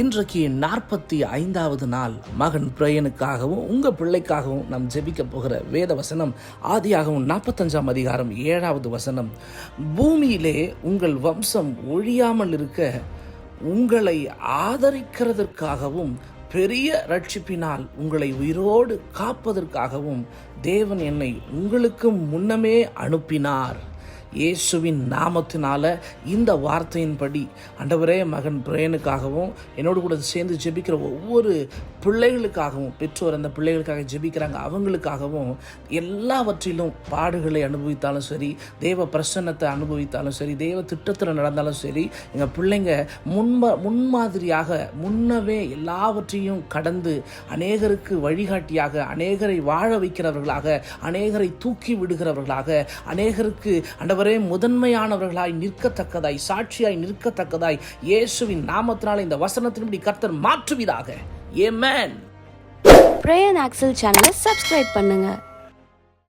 இன்றைக்கு நாற்பத்தி ஐந்தாவது நாள். மகன் பிரயனுக்காகவும் உங்கள் பிள்ளைக்காகவும் நாம் ஜெபிக்க போகிற வேத வசனம் ஆதியாகவும் நாற்பத்தஞ்சாம் அதிகாரம் ஏழாவது வசனம். பூமியிலே உங்கள் வம்சம் ஒழியாமல் இருக்க உங்களை ஆதரிக்கிறதற்காகவும் பெரிய ரட்சிப்பினால் உங்களை உயிரோடு காப்பதற்காகவும் தேவன் என்னை உங்களுக்கு முன்னமே அனுப்பினார். இயேசுவின் நாமத்தினால இந்த வார்த்தையின்படி அண்டவரே மகன் பிரேனுக்காகவும் என்னோடு கூட சேர்ந்து ஜெபிக்கிற ஒவ்வொரு பிள்ளைகளுக்காகவும் பெற்றோர் அந்த பிள்ளைகளுக்காக ஜெபிக்கிறாங்க அவங்களுக்காகவும் எல்லாவற்றிலும் பாடுகளை அனுபவித்தாலும் சரி தேவ பிரசன்னத்தை அனுபவித்தாலும் சரி தேவ திட்டத்தில் நடந்தாலும் சரி எங்கள் பிள்ளைங்க முன்ம முன்மாதிரியாக முன்னவே எல்லாவற்றையும் கடந்து அநேகருக்கு வழிகாட்டியாக அநேகரை வாழ வைக்கிறவர்களாக அநேகரை தூக்கி விடுகிறவர்களாக அநேகருக்கு அண்டவரே முதன்மையானவர்களாய் நிற்கத்தக்கதாய் சாட்சியாய் நிற்கத்தக்கதாய் இயேசுவின் நாமத்தினால் இந்த வசனத்தின்படி கர்த்தர் மாற்றுவீராக. ஏமேன் பிரேயன் ஆக்சல் சேனலை சப்ஸ்கிரைப் பண்ணுங்க.